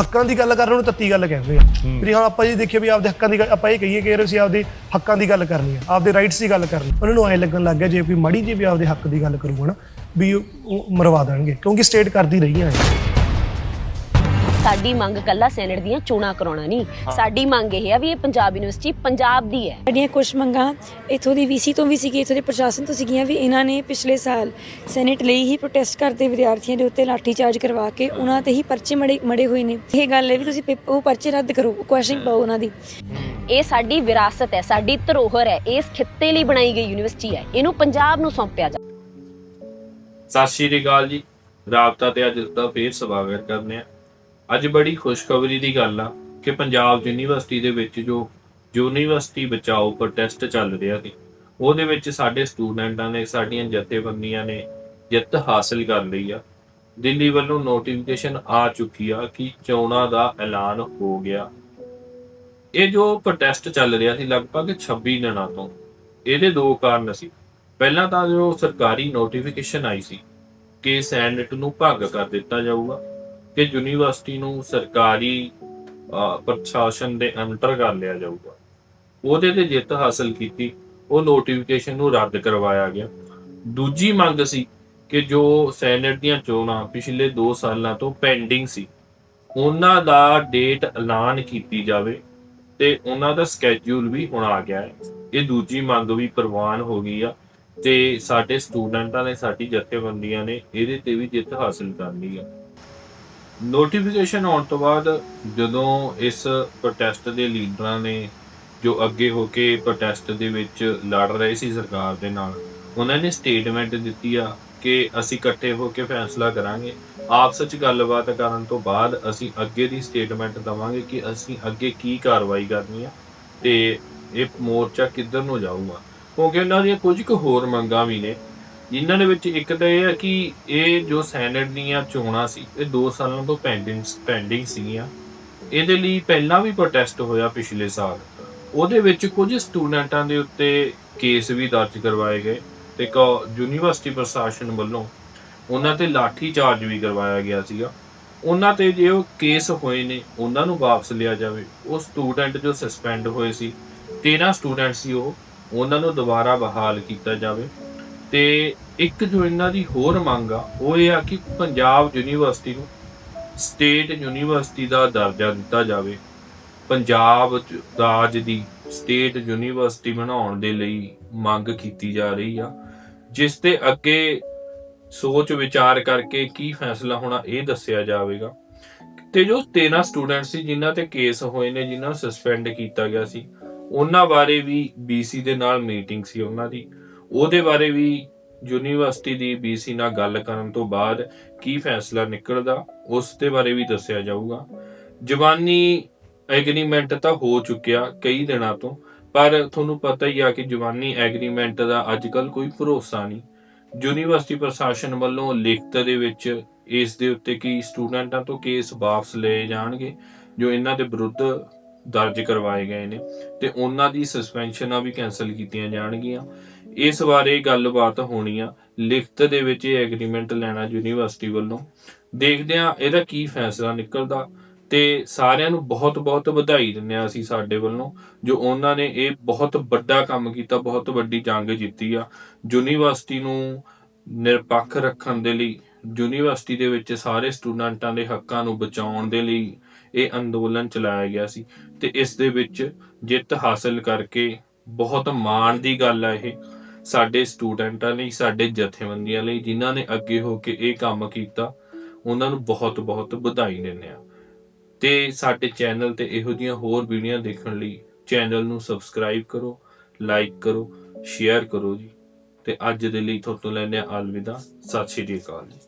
ਹੱਕਾਂ ਦੀ ਗੱਲ ਕਰਨ ਨੂੰ ਤੱਤੀ ਗੱਲ ਕਹਿੰਦੇ ਆ। ਵੀ ਹਾਂ ਆਪਾਂ ਜੀ ਦੇਖੀਏ ਵੀ ਆਪਦੇ ਹੱਕਾਂ ਦੀ ਗੱਲ- ਆਪਾਂ ਇਹ ਕਹੀਏ ਕਿ ਯਾਰ ਅਸੀਂ ਆਪਦੇ ਹੱਕਾਂ ਦੀ ਗੱਲ ਕਰਨੀ ਆ। ਆਪਦੇ ਰਾਈਟਸ ਦੀ ਗੱਲ ਕਰਨੀ ਉਹਨਾਂ ਨੂੰ ਐ ਲੱਗਣ ਲੱਗ ਗਿਆ ਜੇ ਕੋਈ ਮਾੜੀ ਜੀ ਵੀ ਆਪਦੇ ਹੱਕ ਦੀ ਗੱਲ ਕਰੂਗਾ ਨਾ ਵੀ ਉਹ ਉਹ ਮਰਵਾ ਦੇਣਗੇ। ਕਿਉਂਕਿ ਸਟੇਟ ਕਰਦੀ ਰਹੀਆਂ ਹੈ ਸਾਡੀ ਮੰਗ ਕੱਲਾ ਸੈਨੇਟ ਦੀਆਂ ਚੋਣਾਂ ਕਰਾਉਣਾ ਨਹੀਂ। ਸਾਡੀ ਮੰਗ ਇਹ ਆ ਵੀ ਇਹ ਪੰਜਾਬ ਯੂਨੀਵਰਸਿਟੀ ਪੰਜਾਬ ਦੀ ਹੈ। ਸਾਡੀਆਂ ਕੁਝ ਮੰਗਾਂ ਇਥੋਂ ਦੀ ਵੀਸੀ ਤੋਂ ਵੀ ਸੀਗੀ ਇਥੋਂ ਦੇ ਪ੍ਰਸ਼ਾਸਨ ਤੋਂ ਸੀਗੀਆਂ ਵੀ ਇਹਨਾਂ ਨੇ ਪਿਛਲੇ ਸਾਲ ਸੈਨੇਟ ਲਈ ਹੀ ਪ੍ਰੋਟੈਸਟ ਕਰਦੇ ਵਿਦਿਆਰਥੀਆਂ ਦੇ ਉੱਤੇ ਲਾਠੀ ਚਾਰਜ ਕਰਵਾ ਕੇ ਉਹਨਾਂ ਤੇ ਹੀ ਪਰਚੇ ਮੜੇ ਮੜੇ ਹੋਏ ਨੇ। ਇਹ ਗੱਲ ਹੈ ਵੀ ਤੁਸੀਂ ਉਹ ਪਰਚੇ ਰੱਦ ਕਰੋ ਕੁਐਸਚਨ ਪਾਓ ਉਹਨਾਂ ਦੀ। ਇਹ ਸਾਡੀ ਵਿਰਾਸਤ ਹੈ ਸਾਡੀ ਧਰੋਹਰ ਹੈ ਇਸ ਖਿੱਤੇ ਲਈ ਬਣਾਈ ਗਈ ਯੂਨੀਵਰਸਿਟੀ ਹੈ। ਇਹਨੂੰ ਪੰਜਾਬ ਨੂੰ ਸੌਂਪਿਆ ਜਾ ਸਤਿ ਸ਼੍ਰੀ ਅਕਾਲ ਜੀ। ਰਾਬਤਾ ਤੇ ਅੱਜ ਦਾ ਫੇਰ ਸਵਾਗਤ ਕਰਨੇ ਆ। ਅੱਜ ਬੜੀ ਖੁਸ਼ਖਬਰੀ ਦੀ ਗੱਲ ਆ ਕਿ ਪੰਜਾਬ ਯੂਨੀਵਰਸਿਟੀ ਦੇ ਵਿੱਚ ਜੋ ਯੂਨੀਵਰਸਿਟੀ ਬਚਾਓ ਪ੍ਰੋਟੈਸਟ ਚੱਲ ਰਿਹਾ ਸੀ, ਉਹਦੇ ਵਿੱਚ ਸਾਡੇ ਸਟੂਡੈਂਟਾਂ ਨੇ, ਸਾਡੀਆਂ ਜਥੇਬੰਦੀਆਂ ਨੇ ਜਿੱਤ ਹਾਸਲ ਕਰ ਲਈ ਆ। ਦਿੱਲੀ ਵੱਲੋਂ ਨੋਟੀਫਿਕੇਸ਼ਨ ਆ ਚੁੱਕੀ ਆ ਕਿ ਚੋਣਾਂ ਦਾ ਐਲਾਨ ਹੋ ਗਿਆ। ਇਹ ਜੋ ਪ੍ਰੋਟੈਸਟ ਚੱਲ ਰਿਹਾ ਸੀ ਲਗਭਗ 26 ਦਿਨਾਂ ਤੋਂ, ਇਹਦੇ ਦੋ ਕਾਰਨ ਸੀ। ਪਹਿਲਾਂ ਤਾਂ ਜੋ ਸਰਕਾਰੀ ਨੋਟੀਫਿਕੇਸ਼ਨ ਆਈ ਸੀ ਕਿ ਸੈਨੇਟ ਨੂੰ ਭੰਗ ਕਰ ਦਿੱਤਾ ਜਾਊਗਾ ਕਿ ਯੂਨੀਵਰਸਿਟੀ ਨੂੰ ਸਰਕਾਰੀ ਪ੍ਰਸ਼ਾਸਨ ਦੇ ਅੰਡਰ ਕਰ ਲਿਆ ਜਾਊਗਾ। ਉਹਦੇ ਤੇ ਜਿੱਤ ਹਾਸਲ ਕੀਤੀ, ਉਹ ਨੋਟੀਫਿਕੇਸ਼ਨ ਨੂੰ ਰੱਦ ਕਰਵਾਇਆ ਗਿਆ। ਦੂਜੀ ਮੰਗ ਸੀ ਕਿ ਜੋ ਸੈਨੇਟ ਦੀਆਂ ਚੋਣਾਂ ਪਿਛਲੇ 2 ਸਾਲਾਂ ਤੋਂ ਪੈਂਡਿੰਗ ਸੀ, ਉਹਨਾਂ ਦਾ ਡੇਟ ਐਲਾਨ ਕੀਤੀ ਜਾਵੇ ਤੇ ਉਹਨਾਂ ਦਾ ਸਕੇਜੂਲ ਵੀ ਹੁਣ ਆ ਗਿਆ ਹੈ। ਇਹ ਦੂਜੀ ਮੰਗ ਵੀ ਪ੍ਰਵਾਨ ਹੋ ਗਈ ਆ ਤੇ ਸਾਡੇ ਸਟੂਡੈਂਟਾਂ ਨੇ ਸਾਡੀ ਜਥੇਬੰਦੀਆਂ ਨੇ ਇਹਦੇ ਤੇ ਵੀ ਜਿੱਤ ਹਾਸਲ ਕਰਨੀ ਆ। ਨੋਟੀਫਿਕੇਸ਼ਨ ਆਉਣ ਤੋਂ ਬਾਅਦ ਜਦੋਂ ਇਸ ਪ੍ਰੋਟੈਸਟ ਦੇ ਲੀਡਰਾਂ ਨੇ ਜੋ ਅੱਗੇ ਹੋ ਕੇ ਪ੍ਰੋਟੈਸਟ ਦੇ ਵਿੱਚ ਲੜ ਰਹੇ ਸੀ ਸਰਕਾਰ ਦੇ ਨਾਲ, ਉਹਨਾਂ ਨੇ ਸਟੇਟਮੈਂਟ ਦਿੱਤੀ ਆ ਕਿ ਅਸੀਂ ਇਕੱਠੇ ਹੋ ਕੇ ਫੈਸਲਾ ਕਰਾਂਗੇ। ਆਪਸ ਵਿੱਚ ਗੱਲਬਾਤ ਕਰਨ ਤੋਂ ਬਾਅਦ ਅਸੀਂ ਅੱਗੇ ਦੀ ਸਟੇਟਮੈਂਟ ਦਵਾਂਗੇ ਕਿ ਅਸੀਂ ਅੱਗੇ ਕੀ ਕਾਰਵਾਈ ਕਰਨੀ ਆ ਤੇ ਇਹ ਮੋਰਚਾ ਕਿੱਧਰ ਨੂੰ ਜਾਊਗਾ। ਕਿਉਂਕਿ ਉਹਨਾਂ ਦੀਆਂ ਕੁਝ ਕੁ ਹੋਰ ਮੰਗਾਂ ਵੀ ਨੇ। ਜਿਨ੍ਹਾਂ ਦੇ ਵਿੱਚ ਇੱਕ ਤਾਂ ਇਹ ਹੈ ਕਿ ਇਹ ਜੋ ਸੈਨੇਟ ਦੀਆਂ ਚੋਣਾਂ ਸੀ, ਇਹ 2 ਸਾਲਾਂ ਤੋਂ ਪੈਂਡਿੰਗ ਪੈਂਡਿੰਗ ਸੀਗੀਆਂ। ਇਹਦੇ ਲਈ ਪਹਿਲਾਂ ਵੀ ਪ੍ਰੋਟੈਸਟ ਹੋਇਆ ਪਿਛਲੇ ਸਾਲ। ਉਹਦੇ ਵਿੱਚ ਕੁਝ ਸਟੂਡੈਂਟਾਂ ਦੇ ਉੱਤੇ ਕੇਸ ਵੀ ਦਰਜ ਕਰਵਾਏ ਗਏ ਤੇ ਇੱਕ ਯੂਨੀਵਰਸਿਟੀ ਪ੍ਰਸ਼ਾਸਨ ਵੱਲੋਂ ਉਹਨਾਂ ਤੇ ਲਾਠੀ ਚਾਰਜ ਵੀ ਕਰਵਾਇਆ ਗਿਆ ਸੀਗਾ। ਉਹਨਾਂ ਤੇ ਜੇ ਉਹ ਕੇਸ ਹੋਏ ਨੇ, ਉਹਨਾਂ ਨੂੰ ਵਾਪਸ ਲਿਆ ਜਾਵੇ। ਉਹ ਸਟੂਡੈਂਟ ਜੋ ਸਸਪੈਂਡ ਹੋਏ ਸੀ 13 ਸਟੂਡੈਂਟ ਸੀ ਉਹ, ਉਹਨਾਂ ਨੂੰ ਦੁਬਾਰਾ ਬਹਾਲ ਕੀਤਾ ਜਾਵੇ। ਤੇ ਇੱਕ ਜੋ ਇਹਨਾਂ ਦੀ ਹੋਰ ਮੰਗ ਆ, ਉਹ ਇਹ ਆ ਕਿ ਪੰਜਾਬ ਯੂਨੀਵਰਸਿਟੀ ਨੂੰ ਸਟੇਟ ਯੂਨੀਵਰਸਿਟੀ ਦਾ ਦਰਜਾ ਦਿੱਤਾ ਜਾਵੇ। ਪੰਜਾਬ ਚ- ਰਾਜ ਦੀ ਸਟੇਟ ਯੂਨੀਵਰਸਿਟੀ ਬਣਾਉਣ ਦੇ ਲਈ ਮੰਗ ਕੀਤੀ ਜਾ ਰਹੀ ਆ, ਜਿਸ ਤੇ ਅੱਗੇ ਸੋਚ ਵਿਚਾਰ ਕਰਕੇ ਕੀ ਫੈਸਲਾ ਹੋਣਾ ਇਹ ਦੱਸਿਆ ਜਾਵੇਗਾ। ਤੇ ਜੋ 13 ਸਟੂਡੈਂਟ ਸੀ, ਜਿਨ੍ਹਾਂ ਤੇ ਕੇਸ ਹੋਏ ਨੇ, ਜਿਨ੍ਹਾਂ ਨੂੰ ਸਸਪੈਂਡ ਕੀਤਾ ਗਿਆ ਸੀ, ਉਹਨਾਂ ਬਾਰੇ ਵੀ BC ਦੇ ਨਾਲ ਮੀਟਿੰਗ ਸੀ ਉਹਨਾਂ ਦੀ। ਉਹਦੇ ਬਾਰੇ ਵੀ ਯੂਨੀਵਰਸਿਟੀ ਦੀ BC ਨਾਲ ਗੱਲ ਕਰਨ ਤੋਂ ਬਾਅਦ ਕੀ ਫੈਸਲਾ ਨਿਕਲਦਾ, ਉਸ ਦੇ ਬਾਰੇ ਵੀ ਦੱਸਿਆ ਜਾਊਗਾ। ਜਵਾਨੀ ਐਗਰੀਮੈਂਟ ਤਾਂ ਹੋ ਚੁੱਕਿਆ ਕਈ ਦਿਨਾਂ ਤੋਂ, ਪਰ ਤੁਹਾਨੂੰ ਪਤਾ ਹੀ ਆ ਕਿ ਜਵਾਨੀ ਐਗਰੀਮੈਂਟ ਦਾ ਅੱਜਕੱਲ ਕੋਈ ਭਰੋਸਾ ਨਹੀਂ। ਯੂਨੀਵਰਸਿਟੀ ਪ੍ਰਸ਼ਾਸਨ ਵੱਲੋਂ ਲਿਖਤ ਦੇ ਵਿੱਚ ਇਸ ਦੇ ਉੱਤੇ ਕਿ ਸਟੂਡੈਂਟਾਂ ਤੋਂ ਕੇਸ ਵਾਪਸ ਲਏ ਜਾਣਗੇ, ਜੋ ਇਹਨਾਂ ਦੇ ਵਿਰੁੱਧ ਦਰਜ ਕਰਵਾਏ ਗਏ ਨੇ ਤੇ ਉਹਨਾਂ ਦੀ ਸਸਪੈਂਸ਼ਨਾਂ ਵੀ ਕੈਨਸਲ ਕੀਤੀਆਂ ਜਾਣਗੀਆਂ। ਇਸ ਬਾਰੇ ਗੱਲਬਾਤ ਹੋਣੀ ਆ। ਲਿਖਤ ਦੇ ਵਿੱਚ ਇਹ ਐਗਰੀਮੈਂਟ ਲੈਣਾ ਯੂਨੀਵਰਸਿਟੀ ਵੱਲੋਂ। ਦੇਖਦੇ ਆ ਇਹਦਾ ਕੀ ਫੈਸਲਾ ਨਿਕਲਦਾ ਤੇ ਸਾਰਿਆਂ ਨੂੰ ਬਹੁਤ-ਬਹੁਤ ਵਧਾਈ ਦਿੰਦੇ ਆ ਅਸੀਂ ਸਾਡੇ ਵੱਲੋਂ, ਜੋ ਉਹਨਾਂ ਨੇ ਇਹ ਬਹੁਤ ਵੱਡਾ ਕੰਮ ਕੀਤਾ, ਬਹੁਤ ਵੱਡੀ ਜੰਗ ਜਿੱਤੀ ਆ। ਯੂਨੀਵਰਸਿਟੀ ਨੂੰ ਨਿਰਪੱਖ ਰੱਖਣ ਦੇ ਲਈ, ਯੂਨੀਵਰਸਿਟੀ ਦੇ ਵਿੱਚ ਸਾਰੇ ਸਟੂਡੈਂਟਾਂ ਦੇ ਹੱਕਾਂ ਨੂੰ ਬਚਾਉਣ ਦੇ ਲਈ ਇਹ ਅੰਦੋਲਨ ਚਲਾਇਆ ਗਿਆ ਸੀ ਤੇ ਇਸ ਦੇ ਵਿੱਚ ਜਿੱਤ ਹਾਸਲ ਕਰਕੇ ਬਹੁਤ ਮਾਣ ਦੀ ਗੱਲ ਹੈ ਇਹ। ਸਾਡੇ ਸਟੂਡੈਂਟਾਂ ਲਈ, ਸਾਡੇ ਜਥੇਬੰਦੀਆਂ ਲਈ, ਜਿਨ੍ਹਾਂ ਨੇ ਅੱਗੇ ਹੋ ਕੇ ਇਹ ਕੰਮ ਕੀਤਾ, ਉਹਨਾਂ ਨੂੰ ਬਹੁਤ-ਬਹੁਤ ਵਧਾਈ ਦਿੰਦੇ ਆ ਤੇ ਸਾਡੇ ਚੈਨਲ ਤੇ ਇਹੋ ਜਿਹੀਆਂ ਹੋਰ ਵੀਡੀਓ ਦੇਖਣ ਲਈ ਚੈਨਲ ਨੂੰ ਸਬਸਕ੍ਰਾਈਬ ਕਰੋ, ਲਾਈਕ ਕਰੋ, ਸ਼ੇਅਰ ਕਰੋ ਜੀ। ਤੇ ਅੱਜ ਦੇ ਲਈ ਤੁਹਾਡੇ ਤੋਂ ਲੈਂਦੇ ਆ ਅਲਵਿਦਾ। ਸਤਿ ਸ਼੍ਰੀ ਅਕਾਲ ਜੀ।